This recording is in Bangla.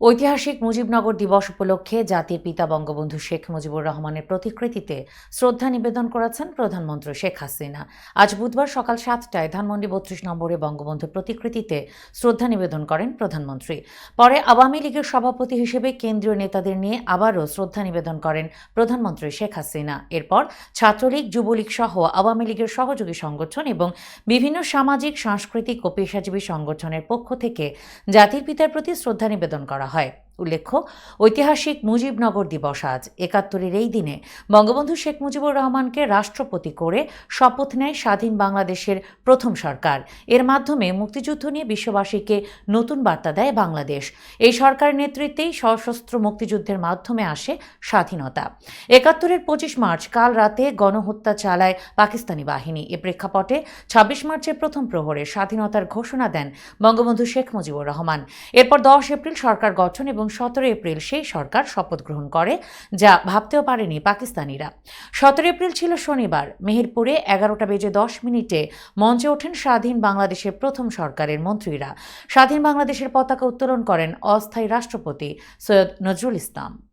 ঐতিহাসিক মুজিবনগর দিবস উপলক্ষে জাতির পিতা বঙ্গবন্ধু শেখ মুজিবুর রহমানের প্রতিকৃতিতে শ্রদ্ধা নিবেদন করেছেন প্রধানমন্ত্রী শেখ হাসিনা। আজ বুধবার সকাল সাতটায় ধানমন্ডি বত্রিশ নম্বরে বঙ্গবন্ধুর প্রতিকৃতিতে শ্রদ্ধা নিবেদন করেন প্রধানমন্ত্রী। পরে আওয়ামী লীগের সভাপতি হিসেবে কেন্দ্রীয় নেতাদের নিয়ে আবারও শ্রদ্ধা নিবেদন করেন প্রধানমন্ত্রী শেখ হাসিনা। এরপর ছাত্রলীগ, যুবলীগ সহ আওয়ামী লীগের সহযোগী সংগঠন এবং বিভিন্ন সামাজিক, সাংস্কৃতিক ও পেশাজীবী সংগঠনের পক্ষ থেকে জাতির পিতার প্রতি শ্রদ্ধা নিবেদন করা は。উল্লেখ্য, ঐতিহাসিক মুজিবনগর দিবস আজ। একাত্তরের এই দিনে বঙ্গবন্ধু শেখ মুজিবুর রহমানকে রাষ্ট্রপতি করে শপথ নেয় স্বাধীন বাংলাদেশের প্রথম সরকার। এর মাধ্যমে মুক্তিযুদ্ধ নিয়ে বিশ্ববাসীকে নতুন বার্তা দেয় বাংলাদেশ। এই সরকারের নেতৃত্বেই সশস্ত্র মুক্তিযুদ্ধের মাধ্যমে আসে স্বাধীনতা। একাত্তরের পঁচিশ মার্চ, কাল রাতে গণহত্যা চালায় পাকিস্তানি বাহিনী। এ প্রেক্ষাপটে ছাব্বিশ মার্চের প্রথম প্রহরে স্বাধীনতার ঘোষণা দেন বঙ্গবন্ধু শেখ মুজিবুর রহমান। এরপর দশ এপ্রিল সরকার গঠন এবং সতেরো এপ্রিল সেই সরকার শপথ গ্রহণ করে, যা ভাবতেও পারেনি পাকিস্তানিরা। সতেরো এপ্রিল ছিল শনিবার। মেহেরপুরে এগারোটা বেজে দশ মিনিটে মঞ্চে ওঠেন স্বাধীন বাংলাদেশের প্রথম সরকারের মন্ত্রীরা। স্বাধীন বাংলাদেশের পতাকা উত্তোলন করেন অস্থায়ী রাষ্ট্রপতি সৈয়দ নজরুল ইসলাম।